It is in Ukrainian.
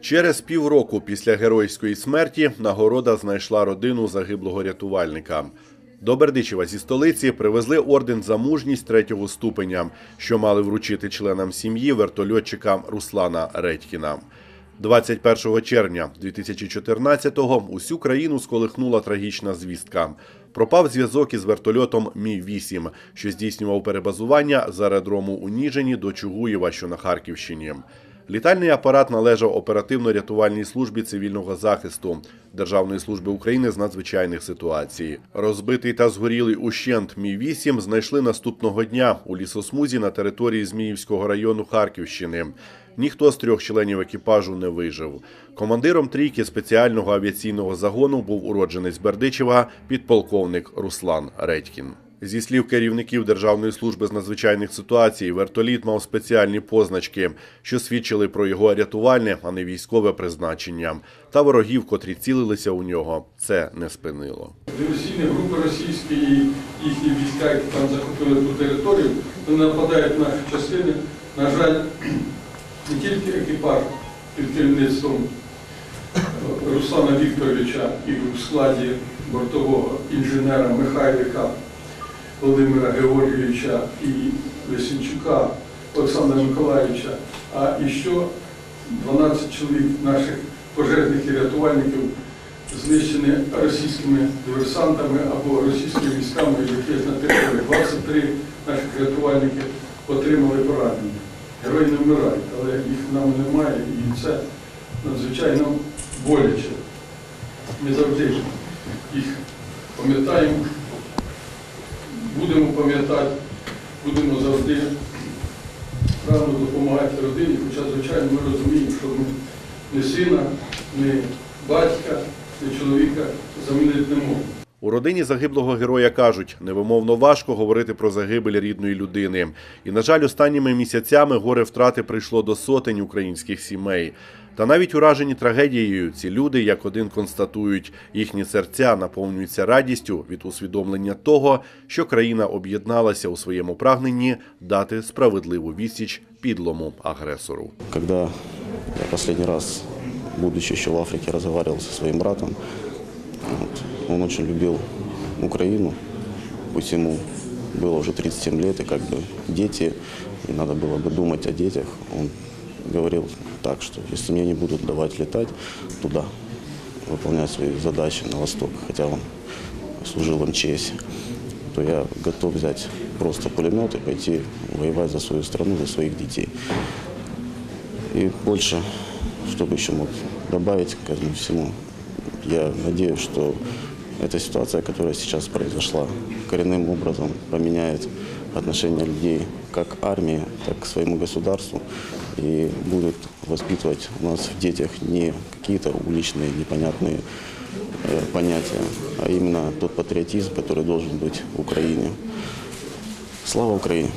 Через півроку після геройської смерті нагорода знайшла родину загиблого рятувальника. До Бердичева зі столиці привезли орден за мужність третього ступеня, що мали вручити членам сім'ї вертольотчика Руслана Редькіна. 21 червня 2014-го усю країну сколихнула трагічна звістка. Пропав зв'язок із вертольотом Мі-8, що здійснював перебазування з аеродрому у Ніжині до Чугуєва, що на Харківщині. Літальний апарат належав оперативно-рятувальній службі цивільного захисту Державної служби України з надзвичайних ситуацій. Розбитий та згорілий ущент Мі-8 знайшли наступного дня у лісосмузі на території Зміївського району Харківщини. Ніхто з трьох членів екіпажу не вижив. Командиром трійки спеціального авіаційного загону був уродженець Бердичева, підполковник Руслан Редькін. Зі слів керівників Державної служби з надзвичайних ситуацій, вертоліт мав спеціальні позначки, що свідчили про його рятувальне, а не військове призначення. Та ворогів, котрі цілилися у нього, це не спинило. диверсійні групи російські їхні війська, які там захопили ту територію, вони нападають на наші частини. На жаль, не тільки екіпаж під керівництвом Руслана Вікторовича і в складі бортового інженера Михайлика Володимира Георгійовича і Лисенчука Олександра Миколаївича, а і ще 12 чоловік наших пожежних і рятувальників знищені російськими диверсантами або російськими військами, які на території 23 наших рятувальників отримали поранення. Герої не вмирають, але їх нами немає, і це надзвичайно боляче. Ми завжди їх пам'ятаємо, будемо пам'ятати, будемо завжди правильно допомагати родині, хоча, звичайно, ми розуміємо, що ми не сина, не батька, не чоловіка замінити не можемо. У родині загиблого героя кажуть, невимовно важко говорити про загибель рідної людини. І, на жаль, останніми місяцями горе втрати прийшло до сотень українських сімей. Та навіть уражені трагедією ці люди, як один констатують, їхні серця наповнюються радістю від усвідомлення того, що країна об'єдналася у своєму прагненні дати справедливу відсіч підлому агресору. Когда я последний раз, будучи еще в Африке, разговаривал со своим братом, вот, он очень любил Украину, пусть ему было уже 37 лет, и как бы дети, и надо было бы думать о детях. Он говорил так, что если мне не будут давать летать туда, выполнять свои задачи на восток, хотя он служил МЧС, то я готов взять просто пулемет и пойти воевать за свою страну, за своих детей. И больше, чтобы еще мог добавить к этому всему, я надеюсь, что эта ситуация, которая сейчас произошла, коренным образом поменяет отношение людей как армии, так к своему государству и будет воспитывать у нас в детях не какие-то уличные непонятные э, понятия, а именно тот патриотизм, который должен быть в Украине. Слава Украине!